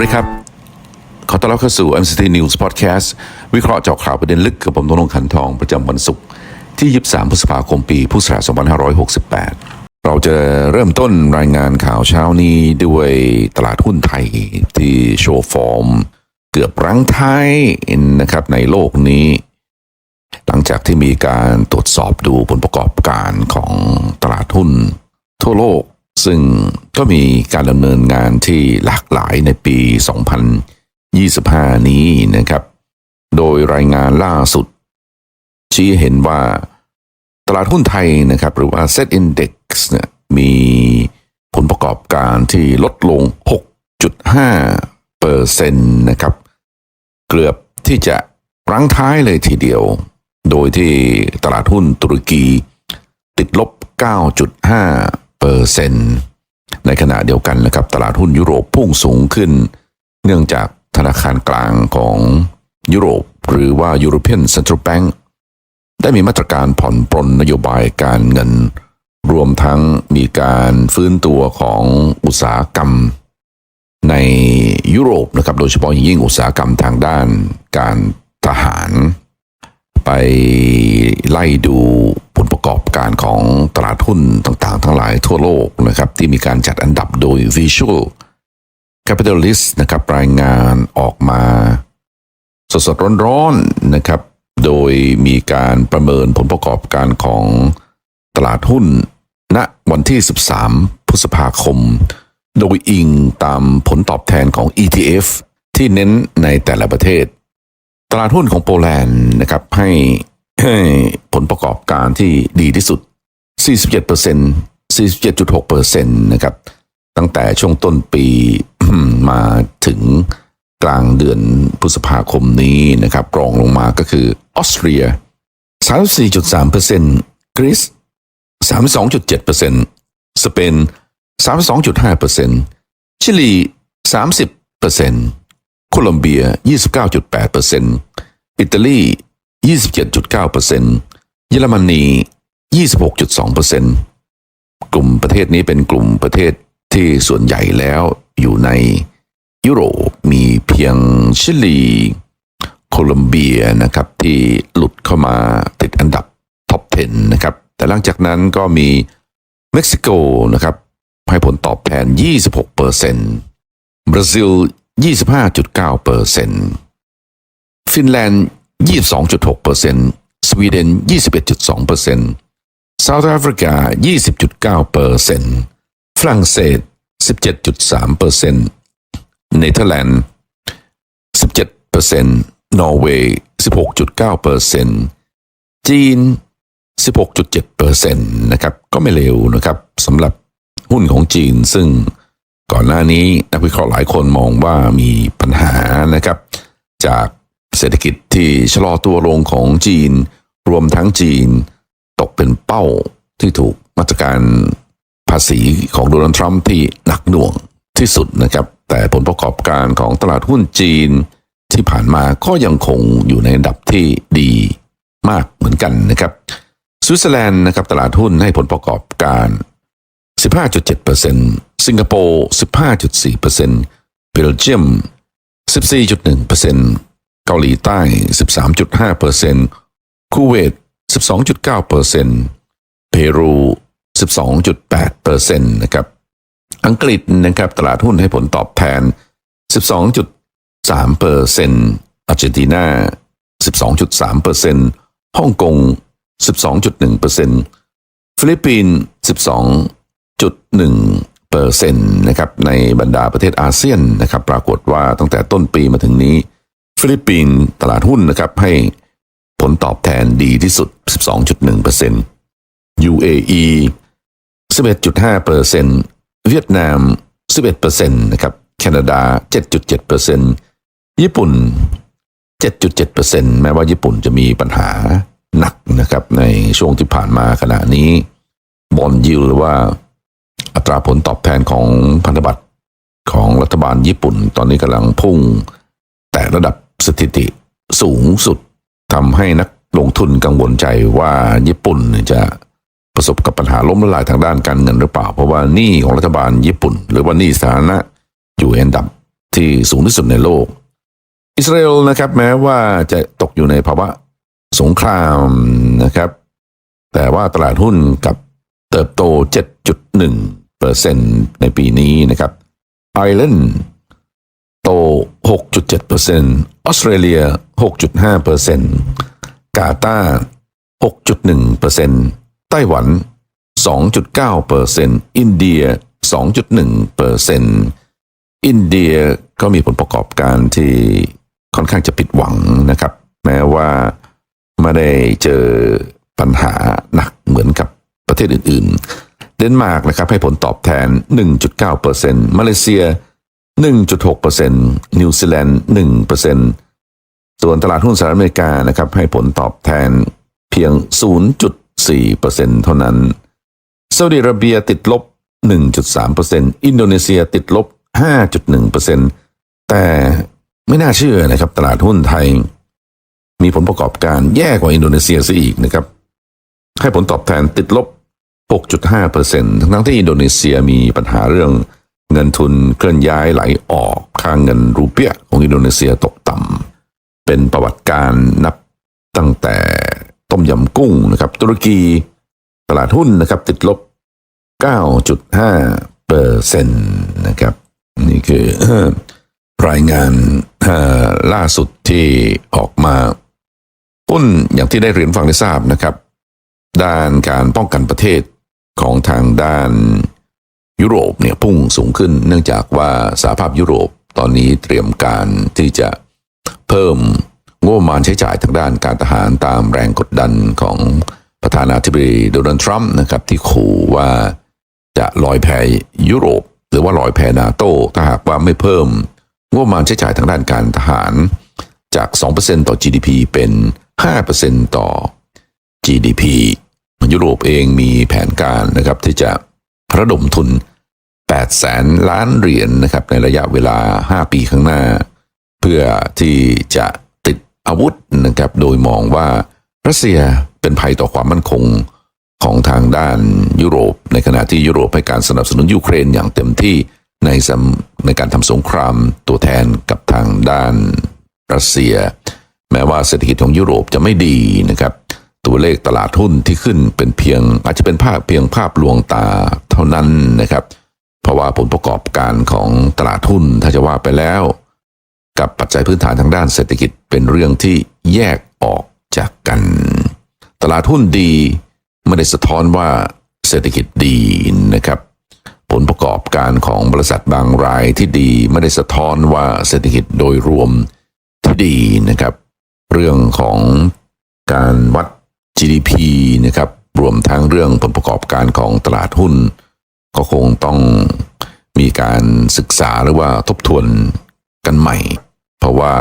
วัสดีครับ ขอต้อนรับเข้าสู่ MCT News Podcast วิเคราะห์เจาะข่าวประเด็นลึกกับผมตรงขันทองประจำวันศุกร์ที่ 23 พฤษภาคม ปีพุทธศักราช2568 เราจะเริ่มต้นรายงานข่าวเช้านี้ด้วยตลาดหุ้นไทยที่โชว์ฟอร์ม เกือบรั้งท้ายนะครับในโลกนี้ หลังจากที่มีการตรวจสอบดูผลประกอบการของตลาดหุ้นทั่วโลก ซึ่งก็มีการดำเนินงานที่หลากหลายในปี 2025 นี้นะครับ โดยรายงานล่าสุด ชี้เห็นว่าตลาดหุ้นไทยนะครับ หรือว่า Set Index เนี่ยมีผลประกอบการที่ลดลง 6.5เปอร์เซ็นต์นะครับ เกือบที่จะรั้งท้ายเลยทีเดียว โดยที่ตลาดหุ้นตุรกีติดลบ 9.5เปอร์เซ็นต์ ในขณะเดียวกันนะครับตลาดหุ้นยุโรปพุ่งสูงขึ้น เนื่องจากธนาคารกลางของยุโรป หรือว่า European Central Bank ได้มีมาตรการผ่อนปรนนโยบายการเงิน รวมทั้งมีการฟื้นตัวของอุตสาหกรรม ในยุโรปนะครับโดยเฉพาะอย่างยิ่งอุตสาหกรรมทางด้านการทหาร ไปไล่ดูผลประกอบการของตลาดหุ้นต่างๆ ทั้งหลายทั่วโลกนะครับที่มีการจัดอันดับโดย Visual Capitalist นะครับรายงานออกมา สดๆร้อนๆนะครับ โดยมีการประเมินผลประกอบการของตลาดหุ้นณวันที่ 13 พฤษภาคม โดยอิงตามผลตอบแทนของ ETF ที่เน้นในแต่ละประเทศ ตลาดหุ้นของโปแลนด์นะครับให้ผลประกอบการที่ดีที่สุด 47% 47.6%นะครับ ตั้งแต่ช่วงต้นปีมาถึงกลางเดือนพฤษภาคมนี้นะครับ รองลงมาก็คือออสเตรีย 34.3%กรีซ32.7%สเปน 32.5%ชิลี 30% โคลอมเบีย 29.8%อิตาลี 27.9%เยอรมนี 26.2%กลุ่มประเทศนี้เป็นกลุ่มประเทศที่ส่วนใหญ่แล้วอยู่ในยุโรปมีเพียงชิลี โคลอมเบียนะครับที่หลุดเข้ามาติดอันดับท็อป 10 นะครับ แต่หลังจากนั้นก็มีเม็กซิโกนะครับให้ผลตอบแทน 26เปอร์เซ็นต์บราซิล 25.9เปอร์เซ็นต์ฟินแลนด์ 22.6เปอร์เซ็นต์สวีเดน 21.2เปอร์เซ็นต์เซาท์แอฟริกา 20.9เปอร์เซ็นต์ฝรั่งเศส 17.3เปอร์เซ็นต์เนเธอร์แลนด์ 17เปอร์เซ็นต์นอร์เวย์16.9เปอร์เซ็นต์จีน 16.7เปอร์เซ็นต์นะครับก็ไม่เร็วนะครับสำหรับหุ้นของจีนซึ่ง ก่อนหน้านี้นักวิเคราะห์หลายคนมองว่ามีปัญหานะครับ จากเศรษฐกิจที่ชะลอตัวลงของจีน รวมทั้งจีน ตกเป็นเป้าที่ถูกมาตรการภาษีของโดนัลด์ทรัมป์ที่หนักหน่วงที่สุดนะครับ แต่ผลประกอบการของตลาดหุ้นจีนที่ผ่านมาก็ยังคงอยู่ในอันดับที่ดีมากเหมือนกันนะครับสวิตเซอร์แลนด์นะครับตลาดหุ้นให้ผลประกอบการ 15.7%สิงคโปร์ 15.4%เบลเยียม 14.1%เกาหลีใต้ 13.5%คูเวต 12.9%เปรู 12.8%นะครับ อังกฤษนะครับตลาดหุ้นให้ผลตอบแทน 12.3%อาร์เจนตินา12.3%ฮ่องกง 12.1%ฟิลิปปินส์12 12.1เปอร์เซ็นต์นะครับในบรรดาประเทศอาเซียนนะครับปรากฏว่าตั้งแต่ต้นปีมาถึงนี้ ฟิลิปปินส์ตลาดหุ้นนะครับให้ผลตอบแทนดีที่สุด 12.1เปอร์เซ็นต์ UAE 11.5เปอร์เซ็นต์เวียดนาม 11เปอร์เซ็นต์นะครับแคนาดา 7.7เปอร์เซ็นต์ญี่ปุ่น 7.7เปอร์เซ็นต์แม้ว่าญี่ปุ่นจะมีปัญหาหนักนะครับในช่วงที่ผ่านมาขณะนี้บอลยิวหรือว่า อัตราผลตอบแทนของพันธบัตรของรัฐบาลญี่ปุ่น ตอนนี้กำลังพุ่ง แต่ระดับสถิติสูงสุดทำให้นักลงทุนกังวลใจว่าญี่ปุ่นจะประสบกับปัญหาล้มละลายทางด้านการเงินหรือเปล่า เพราะว่าหนี้ของรัฐบาลญี่ปุ่น หรือว่าหนี้สาธารณะอยู่อันดับที่สูงที่สุดในโลก อิสราเอลนะครับแม้ว่าจะตกอยู่ในภาวะสงครามนะครับ แต่ว่าตลาดหุ้นกับเติบโต 7.1เในปีนี้นะครับไอร์แลนด์โต 6.7เปอร์เซ็นออสเตรเลีย 6.5เปอร์เซ็นกาตาร์6.1เปอร์เซ็นไต้หวัน 2.9เปอร์เซ็นอินเดีย 2.1เปอร์เซ็นอินเดียก็มีผลประกอบการที่ค่อนข้างจะผิดหวังนะครับ แม้ว่าไม่ได้เจอปัญหาหนักเหมือนกับประเทศอื่นๆ เดนมาร์กนะครับให้ผลตอบแทน 1.9เปอร์เซ็นมาเลเซีย 1.6เปอร์เซ็นนิวซีแลนด์1เปอร์เซ็นส่วนตลาดหุ้นสหรัฐอเมริกานะครับให้ผลตอบแทนเพียง 0.4เปอร์เซ็นเท่านั้นซาอุดิอาระเบียติดลบ 1.3%อินโดนีเซียติดลบ 5.1%แต่ไม่น่าเชื่อนะครับตลาดหุ้นไทย มีผลประกอบการแย่กว่าอินโดนีเซียซะอีกนะครับ ให้ผลตอบแทนติดลบ 6.5%ทั้งๆที่อินโดนีเซียมีปัญหาเรื่องเงินทุนเคลื่อนย้ายไหลออกค่างเงินรูเปียของอินโดนีเซียตกต่ำเป็นประวัติการนับตั้งแต่ต้มยำกุ้งนะครับ ตุรกีตลาดหุ้นนะครับติดลบ 9.5เปอร์เซ็นต์นะครับ นี่คือรายงานล่าสุดที่ออกมาหุ้นอย่างที่ได้เรียนฟังได้ทราบนะครับ ด้านการป้องกันประเทศ ของทางด้านยุโรปเนี่ยพุ่งสูงขึ้น เนื่องจากว่าสหภาพยุโรปตอนนี้เตรียมการที่จะเพิ่มงบประมาณใช้จ่ายทางด้านการทหารตามแรงกดดันของประธานาธิบดีโดนัลด์ทรัมป์นะครับที่ขู่ว่าจะลอยแพยุโรป หรือว่าลอยแพนาโตถ้าหากว่าไม่เพิ่มงบประมาณใช้จ่ายทางด้านการทหารจาก 2%ต่อ GDP เป็น 5%ต่อ GDP ยุโรปเองมีแผนการนะครับที่จะระดมทุน 8 แสนล้านเหรียญนะครับในระยะเวลา 5 ปีข้างหน้า เพื่อที่จะติดอาวุธนะครับโดยมองว่ารัสเซียเป็นภัยต่อความมั่นคงของทางด้านยุโรป ในขณะที่ยุโรปให้การสนับสนุนยูเครนอย่างเต็มที่ในสำในการทำสงครามตัวแทนกับทางด้านรัสเซีย แม้ว่าเศรษฐกิจของยุโรปจะไม่ดีนะครับ ตัวเลขตลาดหุ้นที่ขึ้นเป็นเพียง อาจจะเป็นภาพเพียงภาพลวงตาเท่านั้นนะครับ เพราะว่าผลประกอบการของตลาดหุ้นถ้าจะว่าไปแล้ว กับปัจจัยพื้นฐานทางด้านเศรษฐกิจเป็นเรื่องที่แยกออกจากกัน ตลาดหุ้นดีไม่ได้สะท้อนว่าเศรษฐกิจดีนะครับ ผลประกอบการของบริษัทบางรายที่ดีไม่ได้สะท้อนว่าเศรษฐกิจโดยรวมที่ดีนะครับ เรื่องของการวัด GDP นะครับรวมทั้งเรื่องผลประกอบการของตลาดหุ้น ก็คงต้องมีการศึกษาหรือว่าทบทวนกันใหม่ เพราะว่า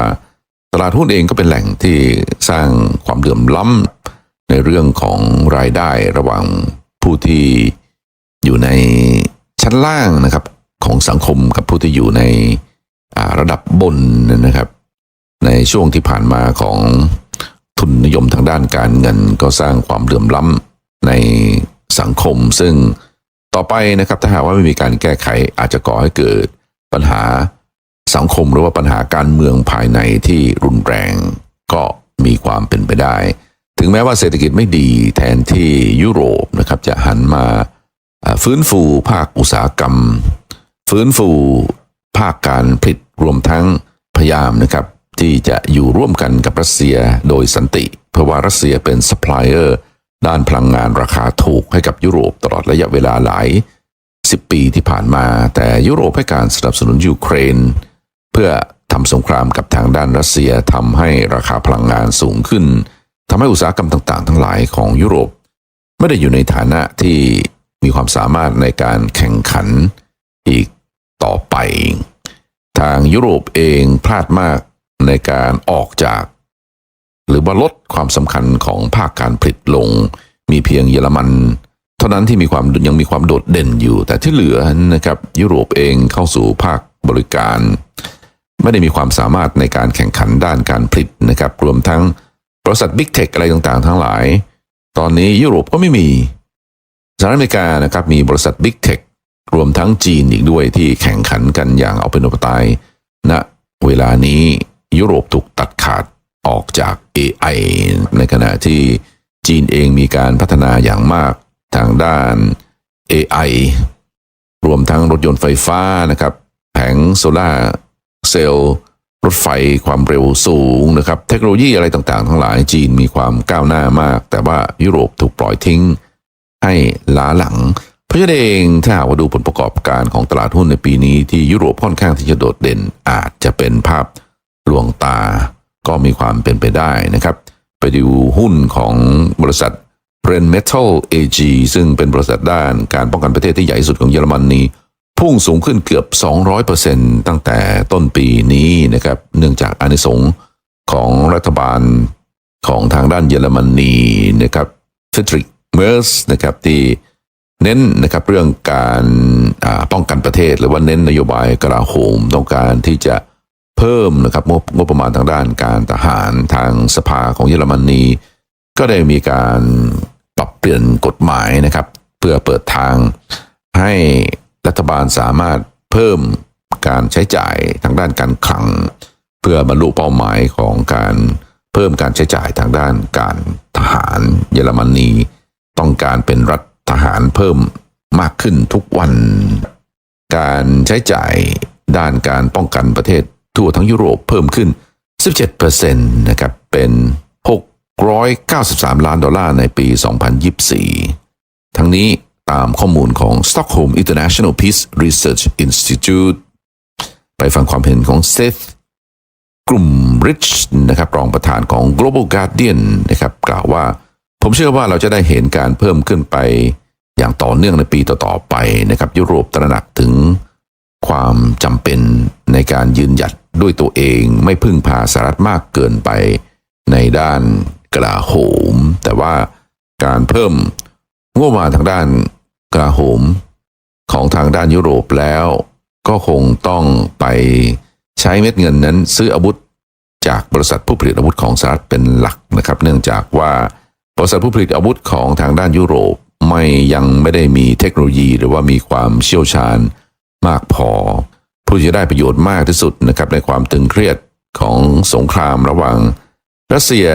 ตลาดหุ้นเองก็เป็นแหล่งที่สร้างความเหลื่อมล้ำในเรื่องของรายได้ระหว่างผู้ที่อยู่ในชั้นล่างนะครับของสังคมกับผู้ที่อยู่ในระดับบนนะครับ ในช่วงที่ผ่านมาของ ทุนนิยมทางด้านการเงินก็สร้างความเหลื่อมล้ำในสังคม ซึ่งต่อไปนะครับถ้าหากว่าไม่มีการแก้ไขอาจจะก่อให้เกิดปัญหาสังคมหรือว่าปัญหาการเมืองภายในที่รุนแรง ก็มีความเป็นไปได้ ถึงแม้ว่าเศรษฐกิจไม่ดีแทนที่ยุโรปนะครับจะหันมาฟื้นฟูภาคอุตสาหกรรม ฟื้นฟูภาคการผลิตรวมทั้งพยายามนะครับ ที่จะอยู่ร่วมกันกับรัสเซียโดยสันติ เพราะว่ารัสเซียเป็นซัพพลายเออร์ด้านพลังงานราคาถูกให้กับยุโรปตลอดระยะเวลาหลายสิบปีที่ผ่านมา แต่ยุโรปให้การสนับสนุนยูเครน เพื่อทำสงครามกับทางด้านรัสเซียทำให้ราคาพลังงานสูงขึ้นทำให้อุตสาหกรรมต่าง ๆ ทั้งหลายของยุโรป ไม่ได้อยู่ในฐานะที่มีความสามารถในการแข่งขันอีกต่อไป ทางยุโรปเองพลาดมาก ในการออกจาก หรือว่าลดความสำคัญของภาคการผลิตลง มีเพียงเยอรมัน เท่านั้นที่มีความยังมีความโดดเด่นอยู่ แต่ที่เหลือนะครับยุโรปเองเข้าสู่ภาคบริการ ไม่ได้มีความสามารถในการแข่งขันด้านการผลิตนะครับ รวมทั้งบริษัทบิ๊กเทคอะไรต่างๆ ทั้งหลาย ตอนนี้ยุโรปก็ไม่มีสหรัฐอเมริกานะครับมีบริษัทบิ๊กเทครวมทั้งจีนอีกด้วยที่แข่งขันกันอย่างเอาเป็นเอาตายณเวลานี้ ยุโรปถูกตัดขาดออกจาก AI ในขณะที่จีนเองมีการพัฒนาอย่างมากทางด้าน AI รวมทั้งรถยนต์ไฟฟ้านะครับ แผงโซลาเซลล์รถไฟความเร็วสูงนะครับ เทคโนโลยีอะไรต่างๆ ทั้งหลายจีนมีความก้าวหน้ามาก แต่ว่ายุโรปถูกปล่อยทิ้งให้ล้าหลัง เพราะฉะนั้นเองถ้าหากว่าดูผลประกอบการของตลาดหุ้นในปีนี้ที่ยุโรปค่อนข้างที่จะโดดเด่นอาจจะเป็นภาพ หลวงตาก็มีความเป็นไปได้นะครับ ไปดูหุ้นของบริษัท Brenmetal AG ซึ่งเป็นบริษัทด้านการป้องกันประเทศที่ใหญ่ที่สุดของเยอรมนนีพุ่งสูงขึ้นเกือบ 200%ตั้งแต่ต้นปีนี้นะครับ เนื่องจากอานิสงของรัฐบาลของทางด้านเยอรมนีนะครับฟิตริกเมอร์สนะครับที่เน้นนะครับเรื่องการป้องกันประเทศ หรือว่าเน้นนโยบายกลาโหมต้องการที่จะ เพิ่มนะครับงบงบประมาณทางด้านการทหารทางสภาของเยอรมนีก็ได้มีการปรับเปลี่ยนกฎหมายนะครับ เพื่อเปิดทางให้รัฐบาลสามารถเพิ่มการใช้จ่ายทางด้านการคลัง เพื่อบรรลุเป้าหมายของการเพิ่มการใช้จ่ายทางด้านการทหารเยอรมนีต้องการเป็นรัฐทหารเพิ่มมากขึ้นทุกวัน การใช้จ่ายด้านการป้องกันประเทศ ทั่วทั้งยุโรปเพิ่มขึ้น 17%นะครับ เป็น 693 ล้านดอลลาร์ในปี 2024 ทั้งนี้ตามข้อมูลของ Stockholm International Peace Research Institute ไปฟังความเห็นของเซธกลุ่ม Rich นะครับรองประธานของ Global Guardian นะครับกล่าวว่า ผมเชื่อว่าเราจะได้เห็นการเพิ่มขึ้นไปอย่างต่อเนื่องในปีต่อๆไปนะครับยุโรปตระหนักถึงความจำเป็นในการยืนหยัด ด้วยตัวเองไม่พึ่งพาสหรัฐมากเกินไปในด้านกลาโหม แต่ว่าการเพิ่มงบประมาณทางด้านกลาโหม ของทางด้านยุโรปแล้ว ก็คงต้องไปใช้เม็ดเงินนั้นซื้ออาวุธจากบริษัทผู้ผลิตอาวุธของสหรัฐเป็นหลักนะครับ เนื่องจากว่าบริษัทผู้ผลิตอาวุธของทางด้านยุโรปไม่ยังไม่ได้มีเทคโนโลยี หรือว่ามีความเชี่ยวชาญมากพอ ผู้จะได้ประโยชน์มากที่สุดนะครับในความตึงเครียดของสงครามระหว่างรัสเซีย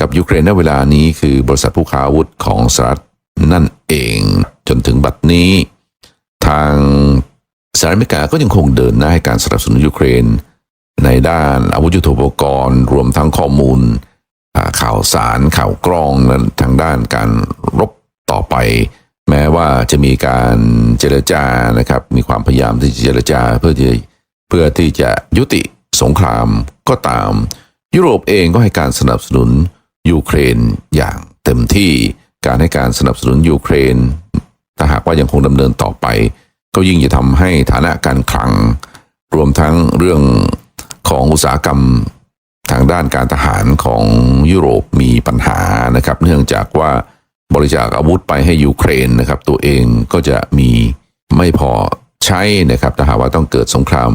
กับยูเครนในเวลานี้คือบริษัทผู้ค้าอาวุธของสหรัฐนั่นเองจนถึงบัดนี้ ทางสหรัฐอเมริกาก็ยังคงเดินหน้าให้การสนับสนุนยูเครน ในด้านอาวุธยุทโธปกรณ์ รวมทั้งข้อมูลข่าวสารข่าวกรองและทางด้านการรบต่อไป แม้ว่าจะมีการเจรจานะครับ มีความพยายามที่จะเจรจาเพื่อที่เพื่อที่จะยุติสงครามก็ตาม ยุโรปเองก็ให้การสนับสนุนยูเครนอย่างเต็มที่การให้การสนับสนุนยูเครนถ้าหากว่ายังคงดำเนินต่อไป ก็ยิ่งจะทำให้ฐานะการคลัง รวมทั้งเรื่องของอุตสาหกรรมทางด้านการทหารของยุโรปมีปัญหานะครับ เนื่องจากว่า บริจาคอาวุธไปให้ยูเครนนะครับ ตัวเองก็จะมีไม่พอใช้นะครับถ้าหากว่าต้องเกิดสงคราม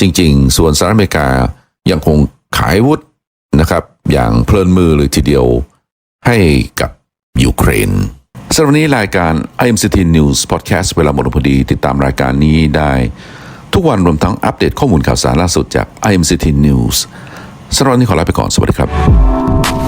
จริง ๆ ส่วนสหรัฐอเมริกายังคงขายอาวุธนะครับ อย่างเพลินมือเลยทีเดียวให้กับยูเครนสำหรับวันนี้รายการ IMCT News Podcast เวลาหมดพอดีติดตามรายการนี้ได้ ทุกวันรวมทั้งอัปเดตข้อมูลข่าวสารล่าสุดจาก IMCT News สำหรับวันนี้ขอลาไปก่อน สวัสดีครับ